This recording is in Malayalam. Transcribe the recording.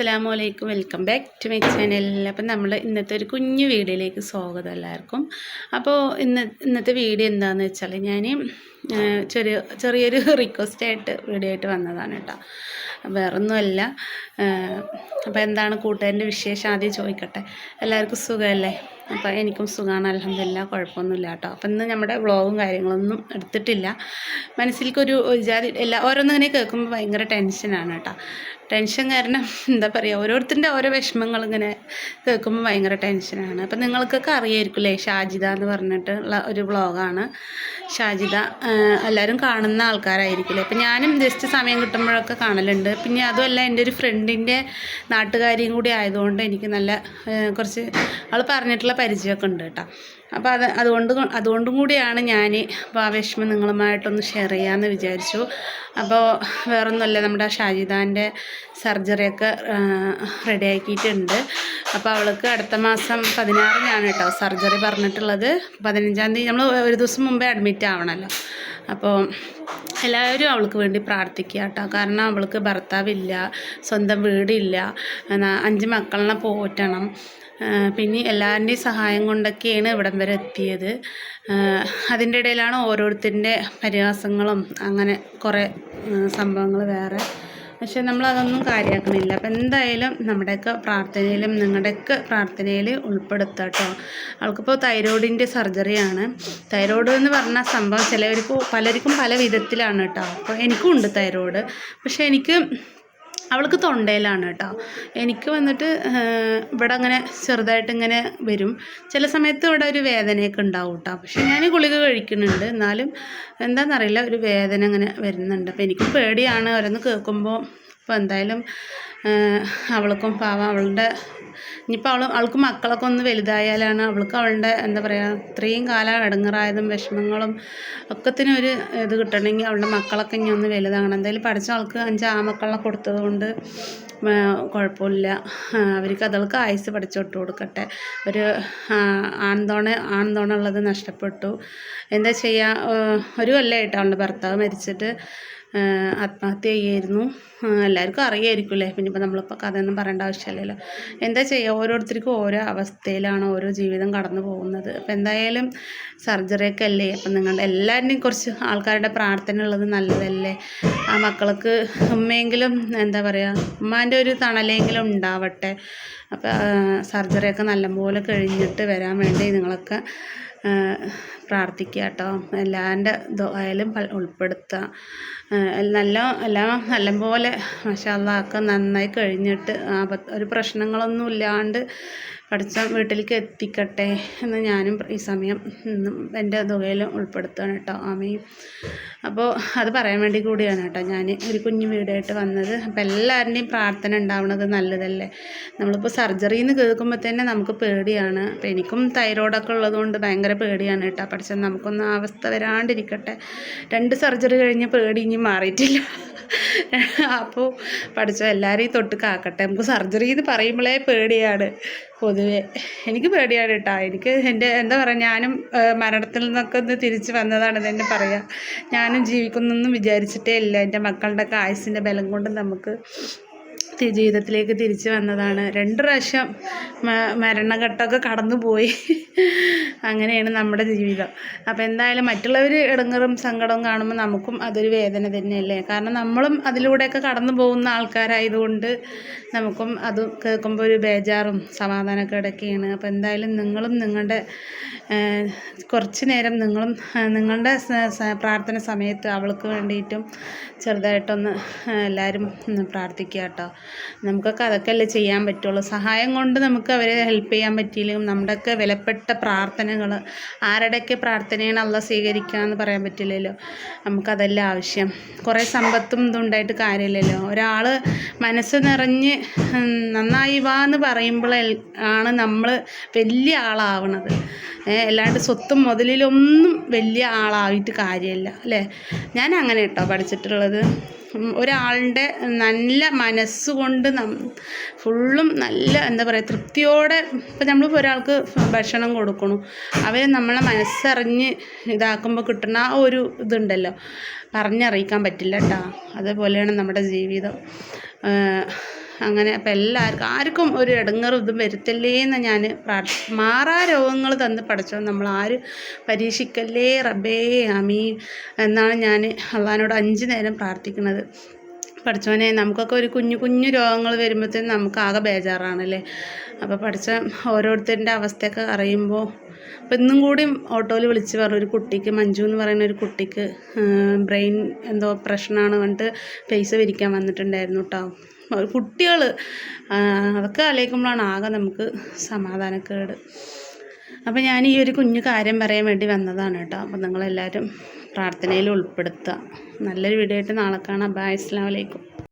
അസ്സാം വലൈക്കും welcome back to my channel. അപ്പം നമ്മൾ ഇന്നത്തെ ഒരു കുഞ്ഞു വീഡിയോയിലേക്ക് സ്വാഗതം എല്ലാവർക്കും. അപ്പോൾ ഇന്ന് ഇന്നത്തെ വീഡിയോ എന്താണെന്ന് വെച്ചാൽ ഞാൻ ചെറിയ ചെറിയൊരു റിക്വസ്റ്റ് ആയിട്ട് വീഡിയോ ആയിട്ട് വന്നതാണ് കേട്ടോ. വേറൊന്നുമല്ല അപ്പോൾ എന്താണ് കൂട്ടുകാരന്റെ വിശേഷം? ആദ്യം ചോദിക്കട്ടെ. എല്ലാവർക്കും സുഖമല്ലേ? അപ്പോൾ എനിക്കും സുഖമാണ് അലഹമില്ല കുഴപ്പമൊന്നുമില്ല കേട്ടോ. അപ്പം ഇന്ന് നമ്മുടെ വ്ളോഗും കാര്യങ്ങളൊന്നും എടുത്തിട്ടില്ല. മനസ്സിലേക്കൊരു ജാതി എല്ലാ ഓരോന്നിങ്ങനെ കേൾക്കുമ്പോൾ ഭയങ്കര ടെൻഷനാണ് കേട്ടോ. ടെൻഷൻ കാരണം എന്താ പറയുക ഓരോരുത്തരുടെ ഓരോ വിഷമങ്ങൾ ഇങ്ങനെ കേൾക്കുമ്പോൾ ഭയങ്കര ടെൻഷനാണ് അപ്പം നിങ്ങൾക്കൊക്കെ അറിയായിരിക്കില്ലേ ഷാജിദ എന്ന് പറഞ്ഞിട്ടുള്ള ഒരു വ്ളോഗാണ്. ഷാജിദ എല്ലാവരും കാണുന്ന ആൾക്കാരായിരിക്കില്ലേ? അപ്പം ഞാനും ജസ്റ്റ് സമയം കിട്ടുമ്പോഴൊക്കെ കാണലുണ്ട്. പിന്നെ അതുമല്ല എന്റെ ഒരു ഫ്രണ്ടിന്റെ നാട്ടുകാരിയും കൂടി ആയതുകൊണ്ട് എനിക്ക് നല്ല കുറച്ച് അവൾ പറഞ്ഞിട്ടുള്ള പരിചയമൊക്കെ ഉണ്ട് കേട്ടോ. അപ്പോൾ അത് അതുകൊണ്ട് അതുകൊണ്ടും കൂടിയാണ് ഞാൻ അപ്പോൾ ആ വിഷമം നിങ്ങളുമായിട്ടൊന്ന് ഷെയർ ചെയ്യാമെന്ന് വിചാരിച്ചു. അപ്പോൾ വേറൊന്നുമല്ല നമ്മുടെ ഷാജിദാന്റെ സർജറിയൊക്കെ റെഡി ആക്കിയിട്ടുണ്ട്. അപ്പോൾ അവൾക്ക് അടുത്ത മാസം പതിനാറിനാണ് കേട്ടോ സർജറി പറഞ്ഞിട്ടുള്ളത്. പതിനഞ്ചാം തീയതി നമ്മൾ ഒരു ദിവസം മുമ്പേ അഡ്മിറ്റ് ആവണമല്ലോ അപ്പോൾ എല്ലാവരും അവൾക്ക് വേണ്ടി പ്രാർത്ഥിക്കുക കേട്ടോ. കാരണം അവൾക്ക് ഭർത്താവില്ല സ്വന്തം വീടില്ല. അഞ്ച് മക്കളിനെ പോറ്റണം. പിന്നെ എല്ലാവരുടെയും സഹായം കൊണ്ടൊക്കെയാണ് ഇവിടം വരെ എത്തിയത്. അതിന്റെ ഇടയിലാണ് ഓരോരുത്തരുടെ പരിഹാസങ്ങളും അങ്ങനെ കുറേ സംഭവങ്ങൾ വേറെ. പക്ഷെ നമ്മളതൊന്നും കാര്യമാക്കണില്ല അപ്പം എന്തായാലും നമ്മുടെയൊക്കെ പ്രാർത്ഥനയിലും നിങ്ങളുടെയൊക്കെ പ്രാർത്ഥനയിൽ ഉൾപ്പെടുത്തുക കേട്ടോ. അവൾക്കിപ്പോൾ തൈറോയിഡിന്റെ സർജറിയാണ്. തൈറോയിഡ് എന്ന് പറഞ്ഞ സംഭവം ചിലവർക്ക് പലർക്കും പല വിധത്തിലാണ് കേട്ടോ. അപ്പോൾ എനിക്കും ഉണ്ട് തൈറോയിഡ്. പക്ഷേ എനിക്ക് അവൾക്ക് തൊണ്ടയിലാണ് കേട്ടോ. എനിക്ക് വന്നിട്ട് ഇവിടെ അങ്ങനെ ചെറുതായിട്ട് ഇങ്ങനെ വരും. ചില സമയത്ത് ഇവിടെ ഒരു വേദനയൊക്കെ ഉണ്ടാവും കേട്ടോ. പക്ഷെ ഞാൻ ഗുളിക കഴിക്കുന്നുണ്ട്. എന്നാലും എന്താണെന്നറിയില്ല ഒരു വേദന അങ്ങനെ വരുന്നുണ്ട്. അപ്പോൾ എനിക്ക് പേടിയാണ്. ഓരോന്ന് കേൾക്കുമ്പോൾ അപ്പോൾ എന്തായാലും അവൾക്കും പാവം അവളുടെ ഇനിയിപ്പോൾ അവൾ അവൾക്ക് മക്കളൊക്കെ ഒന്ന് വലുതായാലാണ് അവൾക്ക് അവളുടെ എന്താ പറയുക ഇത്രയും കാലം ഇടങ്ങറായതും വിഷമങ്ങളും ഒക്കത്തിനും ഒരു ഇത് കിട്ടണമെങ്കിൽ അവളുടെ മക്കളൊക്കെ ഇനി ഒന്ന് വലുതാകണം. എന്തായാലും പഠിച്ച ആൾക്ക് അഞ്ച് ആമക്കളെ കൊടുത്തത് കൊണ്ട് കുഴപ്പമില്ല. അവർക്ക് അതൾക്ക് ആയുസ് പഠിച്ചോട്ട് കൊടുക്കട്ടെ. ഒരു ആൺതോണ ആൺതോണുള്ളത് നഷ്ടപ്പെട്ടു. എന്താ ചെയ്യുക ഒരു കൊല്ലമായിട്ട് അവളുടെ ഭർത്താവ് മരിച്ചിട്ട്. ആത്മഹത്യ ചെയ്യായിരുന്നു എല്ലാവർക്കും എല്ലാവർക്കും അറിയായിരിക്കുമല്ലേ? പിന്നെ ഇപ്പോൾ നമ്മളിപ്പോൾ കഥയൊന്നും പറയേണ്ട ആവശ്യമില്ലല്ലോ. എന്താ ചെയ്യുക ഓരോരുത്തർക്കും ഓരോ അവസ്ഥയിലാണ് ഓരോ ജീവിതം കടന്നു പോകുന്നത്. അപ്പോൾ എന്തായാലും സർജറിയൊക്കെ അല്ലേ? അപ്പം നിങ്ങളുടെ എല്ലാവരുടെയും കുറച്ച് ആൾക്കാരുടെ പ്രാർത്ഥന ഉള്ളത് നല്ലതല്ലേ? ആ മക്കൾക്ക് ഉമ്മയെങ്കിലും എന്താ പറയുക ഉമ്മാന്റെ ഒരു തണലെങ്കിലും ഉണ്ടാവട്ടെ. അപ്പോൾ സർജറിയൊക്കെ നല്ലപോലെ കഴിഞ്ഞിട്ട് വരാൻ വേണ്ടി നിങ്ങളൊക്കെ പ്രാർത്ഥിക്കുക കേട്ടോ. എല്ലാവരുടെ ആയാലും ഉൾപ്പെടുത്തുക. നല്ല എല്ലാം നല്ലപോലെ മഷാല്ല ഒക്കെ നന്നായി കഴിഞ്ഞിട്ട് ഒരു പ്രശ്നങ്ങളൊന്നും ഇല്ലാണ്ട് പഠിച്ച വീട്ടിലേക്ക് എത്തിക്കട്ടെ എന്ന് ഞാനും ഈ സമയം എന്റെ തുകയിൽ ഉൾപ്പെടുത്തുകയാണ് കേട്ടോ. ആമയും അപ്പോൾ അത് പറയാൻ വേണ്ടി കൂടിയാണ് കേട്ടോ. ഞാൻ ഒരു കുഞ്ഞു വീടായിട്ട് വന്നത്. അപ്പോൾ എല്ലാവരുടെയും പ്രാർത്ഥന ഉണ്ടാവുന്നത് നല്ലതല്ലേ? നമ്മളിപ്പോൾ സർജറി എന്ന് കേൾക്കുമ്പോൾ തന്നെ നമുക്ക് പേടിയാണ്. അപ്പോൾ എനിക്കും തൈറോയ്ഡൊക്കെ ഉള്ളതുകൊണ്ട് ഭയങ്കര പേടിയാണ് കേട്ടോ. പഠിച്ചത് നമുക്കൊന്നും അവസ്ഥ വരാണ്ടിരിക്കട്ടെ. രണ്ട് സർജറി കഴിഞ്ഞ പേടി ഇനി മാറിയിട്ടില്ല. അപ്പോൾ പഠിച്ച എല്ലാവരെയും തൊട്ട് കാക്കട്ടെ. നമുക്ക് സർജറി എന്ന് പറയുമ്പോഴേ പേടിയാണ്. പൊതുവെ എനിക്ക് പേടിയാണ് കേട്ടോ. എനിക്ക് എന്റെ എന്താ പറയുക ഞാനും മരണത്തിൽ നിന്നൊക്കെ ഒന്ന് തിരിച്ച് വന്നതാണ് തന്നെ പറയാം. ഞാനും ജീവിക്കുന്നൊന്നും വിചാരിച്ചിട്ടേ ഇല്ല. എന്റെ മക്കളുടെയൊക്കെ ആയുസിന്റെ ബലം കൊണ്ട് നമുക്ക് ജീവിതത്തിലേക്ക് തിരിച്ചു വന്നതാണ്. രണ്ട് പ്രാവശ്യം മരണഘട്ടമൊക്കെ കടന്നു പോയി അങ്ങനെയാണ് നമ്മുടെ ജീവിതം. അപ്പോൾ എന്തായാലും മറ്റുള്ളവർ ഇടങ്ങറും സങ്കടവും കാണുമ്പോൾ നമുക്കും അതൊരു വേദന തന്നെയല്ലേ? കാരണം നമ്മളും അതിലൂടെയൊക്കെ കടന്നു പോകുന്ന ആൾക്കാരായതുകൊണ്ട് നമുക്കും അത് കേൾക്കുമ്പോൾ ഒരു ബേജാറും സമാധാനക്കേടൊക്കെയാണ് അപ്പോൾ എന്തായാലും നിങ്ങളും നിങ്ങളുടെ കുറച്ച് നേരം നിങ്ങളും നിങ്ങളുടെ പ്രാർത്ഥന സമയത്ത് അവൾക്ക് വേണ്ടിയിട്ടും ചെറുതായിട്ടൊന്ന് എല്ലാവരും പ്രാർത്ഥിക്കുക കേട്ടോ. നമുക്കൊക്കെ അതൊക്കെ അല്ലേ ചെയ്യാൻ പറ്റുള്ളൂ. സഹായം കൊണ്ട് നമുക്ക് അവരെ ഹെൽപ്പ് ചെയ്യാൻ പറ്റിയില്ലെങ്കിലും നമ്മുടെയൊക്കെ വിലപ്പെട്ട പ്രാർത്ഥനകൾ ആരുടെയൊക്കെ പ്രാർത്ഥനയാണ് അല്ല സ്വീകരിക്കുക എന്ന് പറയാൻ പറ്റില്ലല്ലോ. നമുക്കതല്ല ആവശ്യം. കുറേ സമ്പത്തും ഇതുണ്ടായിട്ട് കാര്യമില്ലല്ലോ. ഒരാൾ മനസ്സ് നിറഞ്ഞ് നന്നായി വാ എന്ന് പറയുമ്പോൾ ആണ് നമ്മൾ വലിയ ആളാവണത്. അല്ലാണ്ട് സ്വത്തും മുതലിലൊന്നും വലിയ ആളായിട്ട് കാര്യമില്ല അല്ലേ? ഞാൻ അങ്ങനെ കേട്ടോ പഠിച്ചിട്ടുള്ളത്. ഒരാളുടെ നല്ല മനസ്സുകൊണ്ട് നം ഫുള്ളും നല്ല എന്താ പറയുക തൃപ്തിയോടെ ഇപ്പം നമ്മൾ ഒരാൾക്ക് ഭക്ഷണം കൊടുക്കണു. അവരെ നമ്മളെ മനസ്സറിഞ്ഞ് ഇതാക്കുമ്പോൾ കിട്ടുന്ന ആ ഒരു ഇതുണ്ടല്ലോ. പറഞ്ഞറിയിക്കാൻ പറ്റില്ല കേട്ടോ അതേപോലെയാണ് നമ്മുടെ ജീവിതം. അങ്ങനെ അപ്പം എല്ലാവർക്കും ആർക്കും ഒരു ഇടങ്ങറും ഇതും വരുത്തല്ലേ എന്ന് ഞാൻ മാറാ രോഗങ്ങൾ തന്ന് പഠിച്ചോ. നമ്മൾ ആര് പരീക്ഷിക്കല്ലേ റബേ അമീൻ എന്നാണ് ഞാൻ അള്ളഹാനോട് അഞ്ച് നേരം പ്രാർത്ഥിക്കുന്നത്. പഠിച്ചോനെ നമുക്കൊക്കെ ഒരു കുഞ്ഞു കുഞ്ഞു രോഗങ്ങൾ വരുമ്പോഴത്തേനും നമുക്ക് ആകെ ബേജാറാണല്ലേ? അപ്പോൾ പഠിച്ച ഓരോരുത്തരുടെ അവസ്ഥയൊക്കെ അറിയുമ്പോൾ അപ്പം ഇന്നും കൂടി ഓട്ടോയിൽ വിളിച്ച് പറഞ്ഞു ഒരു കുട്ടിക്ക് മഞ്ജു എന്ന് പറയുന്ന ഒരു കുട്ടിക്ക് ബ്രെയിൻ എന്തോ പ്രശ്നമാണ് പറഞ്ഞിട്ട് പൈസ പിരിക്കാൻ വന്നിട്ടുണ്ടായിരുന്നു കേട്ടോ കുട്ടികൾ അതൊക്കെ ആലോചിക്കുമ്പോഴാണ് ആകെ നമുക്ക് സമാധാനക്കേട്. അപ്പോൾ ഞാൻ ഈ ഒരു കുഞ്ഞു കാര്യം പറയാൻ വേണ്ടി വന്നതാണ് കേട്ടോ. അപ്പോൾ നിങ്ങളെല്ലാവരും പ്രാർത്ഥനയിൽ ഉൾപ്പെടുത്തുക. നല്ലൊരു വീഡിയോ ആയിട്ട് നാളെ കാണാം. ബായ് വലൈക്കും